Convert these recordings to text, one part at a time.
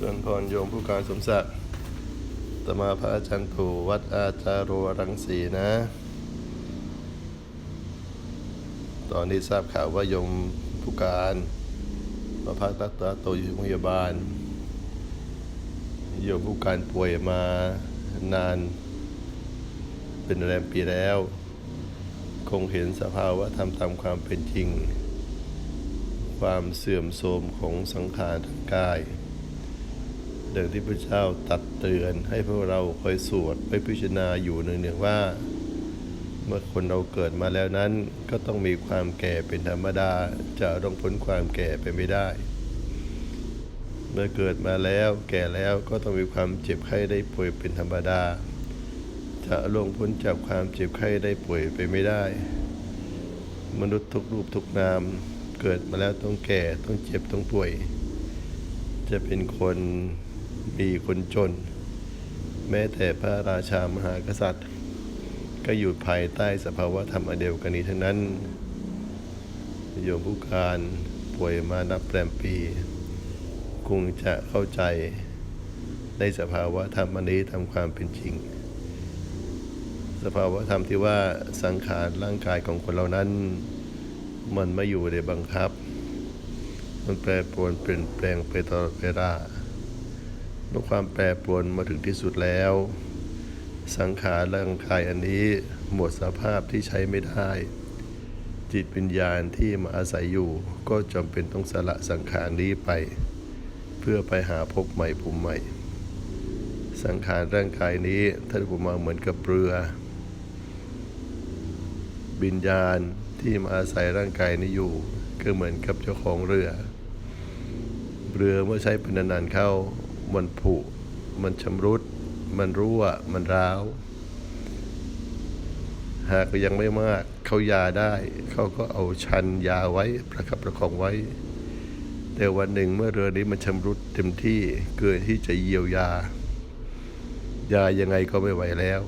เรือนพรโยมผู้การสมศักดิ์ตมาพระอาจารย์ตู่วัดอาจารโรรังสีนะ ตอนนี้ทราบข่าวว่าโยมผู้การมาพักรักษาตัวอยู่โรงพยาบาล โยมผู้การป่วยมานาน เป็นแรมปีแล้ว คงเห็นสภาวะธรรมตามความเป็นจริง ความเสื่อมโทรมของสังขารทางกาย ดังที่พระเจ้าตัดเตือนให้พวกเราคอยสวดไปพิจารณาอยู่เนืองๆว่า เมื่อคนเราเกิดมาแล้วนั้นก็ต้องมีความแก่เป็นธรรมดาจะต้องพ้นความแก่ไปไม่ได้ เมื่อเกิดมาแล้วแก่แล้วก็ต้องมีความเจ็บไข้ได้ป่วยเป็นธรรมดา จะล่วงพ้นจากความเจ็บไข้ได้ป่วยไปไม่ได้ มนุษย์ทุกรูปทุกนามเกิดมาแล้วต้องแก่ต้องเจ็บต้องป่วย จะเป็นคน มีคนจน แม้แต่พระราชามหากษัตริย์ ก็อยู่ภายใต้สภาวะธรรมอเดียวกันนี้ทั้งนั้นโยมผู้การป่วยมานับแรมปีคงจะเข้าใจในสภาวะธรรมอันนี้ตามความเป็นจริง สภาวะธรรมที่ว่าสังขารร่างกายของคนเรานั้น มันไม่อยู่ในบังคับ มันแปรปรวนเปลี่ยนแปลงไปตลอดเวลา เมื่อความแปรปรวนมาถึงที่สุดแล้ว สังขารร่างกายอันนี้หมดสภาพที่ใช้ไม่ได้ จิตวิญญาณที่มาอาศัยอยู่ ก็จำเป็นต้องสละสังขารนี้ไป เพื่อไปหาภพใหม่ภูมิใหม่ สังขารร่างกายนี้ท่านผมมาเหมือนกับเรือวิญญาณที่มาอาศัยร่างกายนี้อยู่ ก็เหมือนกับเจ้าของเรือ เรือเมื่อใช้เป็นนานๆเข้า มันผุ มันชำรุด มันรั่ว มันร้าว หากยังไม่มากเขายาได้ เขาก็เอาชันยาไว้ประคับประคองไว้ แต่วันหนึ่งเมื่อเรือนี้มันชำรุดเต็มที่เกินที่จะเยียวยา ยายังไงก็ไม่ไหวแล้ว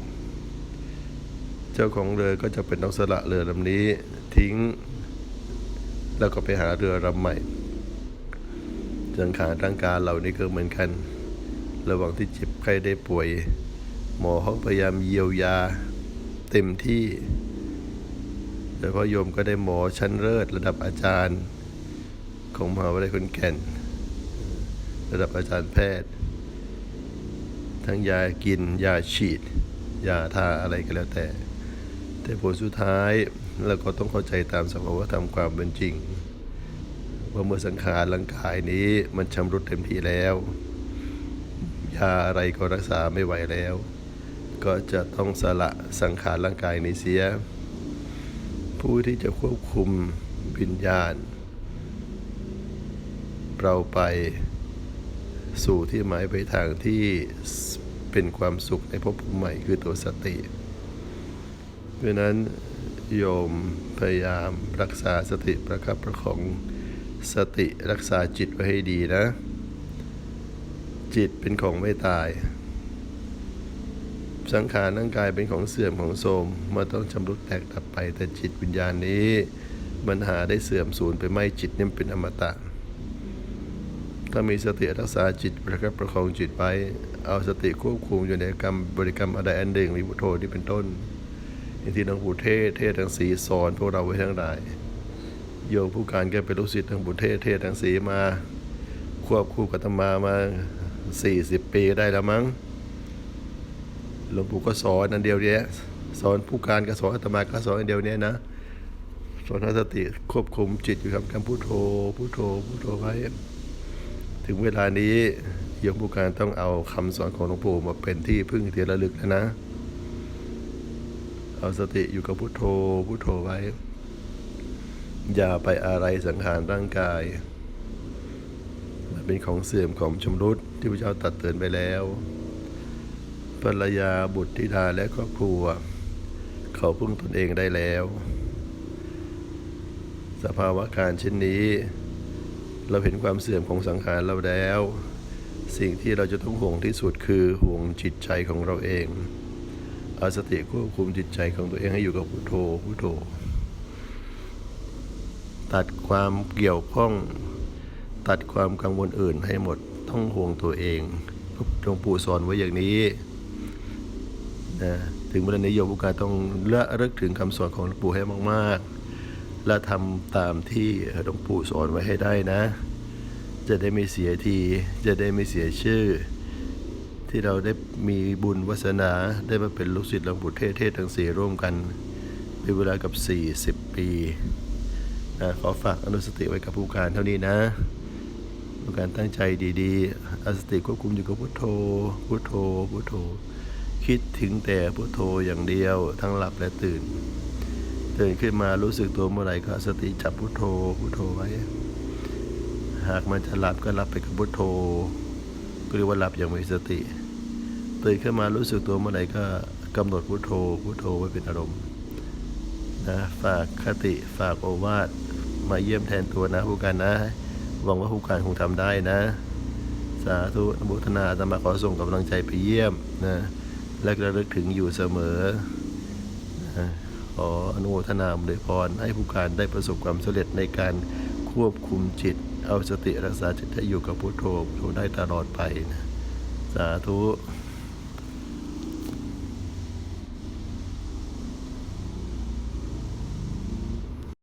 เจ้าของเรือก็จะเป็นต้องสละเรือลำนี้ ทิ้ง แล้วก็ไปหาเรือลำใหม่ สังขารร่างกายเหล่านี้ก็เหมือนกัน ระหว่างที่เจ็บไข้ได้ป่วย หมอเขาพยายามเยียวยาเต็มที่โดยพาะโยมก็ได้หมอชั้นเลิศระดับอาจารย์ ของมหาวิทยาลัยขอนแก่น ระดับอาจารย์แพทย์ ทั้งยากินยาฉีดยาทาอะไรก็แล้วแต่ แต่ผลสุดท้ายเราก็ต้องเข้าใจตามสภาวะธรรมความเป็นจริง ว่าเมื่อสังขารร่างกายนี้มันชำรุดเต็มที่แล้วยาอะไรก็รักษาไม่ไหวแล้ว ก็จะต้องสละสังขารร่างกายนี้เสีย ผู้ที่จะควบคุมวิญญาณ เราไปสู่ที่หมายไปทางที่เป็นความสุขในภพภูมิใหม่คือตัวสติเพราะนั้นโยมพยายามรักษาสติประคับประคอง สติรักษาจิตไว้ให้ดีนะ จิตเป็นของไม่ตาย สังขารร่างกายเป็นของเสื่อมของโทรมมันต้องชำรุดแตกดับไป แต่จิตวิญญาณนี้มันหาได้เสื่อมสูญไปไม่จิตนี่เป็นอมตะ ถ้ามีสติรักษาจิตประคับประคองจิตไว้ เอาสติควบคุมอยู่ในกรรมบริกรรมอะไรอันหนึ่งมีพุทโธที่เป็นต้นอย่างที่หลวงปู่เทศเทศทั้งสีสอนพวกเราไว้ทั้งหลาย โยมผู้การแกเป็นลูกศิษย์หลวงปู่เทศเทศทั้งสีมา ควบคู่กับอาตมามาสี่สิบปีได้แล้วมั้งหลวงปู่ก็สอนอันเดียวเนี้ยสอนผู้การก็สอนอาตมาก็สอนอันเดียวเนี้ยนะสอนให้สติควบคุมจิตอยู่กับการพุทโธพุทโธพุทโธไว้ถึงเวลานี้โยมผู้การต้องเอาคำสอนของหลวงปู่มาเป็นที่พึ่งที่ระลึกแล้วนะ เอาสติอยู่กับพุทโธพุทโธไว้ อย่าไปอะไรสังขารร่างกาย มันเป็นของเสื่อมของชำรุดที่พระเจ้าตัดเตือนไปแล้วภรรยาบุตรธิดาและครอบครัว เขาพึ่งตนเองได้แล้ว สภาวะการเช่นนี้ เราเห็นความเสื่อมของสังขารเราแล้ว สิ่งที่เราจะต้องห่วงที่สุดคือห่วงจิตใจของเราเอง เอาสติควบคุมจิตใจของตัวเองให้อยู่กับพุโทโธพุโทโธ ตัดความเกี่ยวข้อง ตัดความกังวลอื่นให้หมดต้องห่วงตัวเองหลวงปู่สอนไว้อย่างนี้นะถึงเวลานี้โยมผู้การต้องละลึกถึงคำสอนของหลวงปู่ให้มากๆ และทำตามที่หลวงปู่สอนไว้ให้ได้นะ จะได้ไม่เสียที จะได้ไม่เสียชื่อ ที่เราได้มีบุญวาสนาได้มาเป็นลูกศิษย์หลวงปู่เทศเทศทั้งสี่ร่วมกันเป็นเวลากับ 40 ปี นะขอฝากอนุสติไว้กับผู้การเท่านี้นะ ผู้การตั้งใจดีๆอาสติควบคุมอยู่กับพุทโธ พุทโธ พุทโธ คิดถึงแต่พุทโธอย่างเดียวทั้งหลับและตื่น ตื่นขึ้นมารู้สึกตัวเมื่อไหร่ก็สติจับพุทโธ พุทโธไว้ หากมันจะหลับก็หลับไปกับพุทโธก็เรียกว่าหลับอย่างมีสติ ตื่นขึ้นมารู้สึกตัวเมื่อไหร่ก็กำหนดพุทโธ พุทโธไว้เป็นอารมณ์นะฝากคติฝากโอวาท มาเยี่ยมแทนตัวนะผู้การนะ หวังว่าผู้การคงทำได้นะ สาธุอนุทนาอาตมาขอส่งกำลังใจไปเยี่ยมนะและระลึกถึงอยู่เสมอนะขออนุโมทนาอวยพรให้ผู้การได้ประสบความสำเร็จในการควบคุมจิต เอาสติรักษาจิตให้อยู่กับพุโธพุทโธได้ตลอดไปนะสาธุ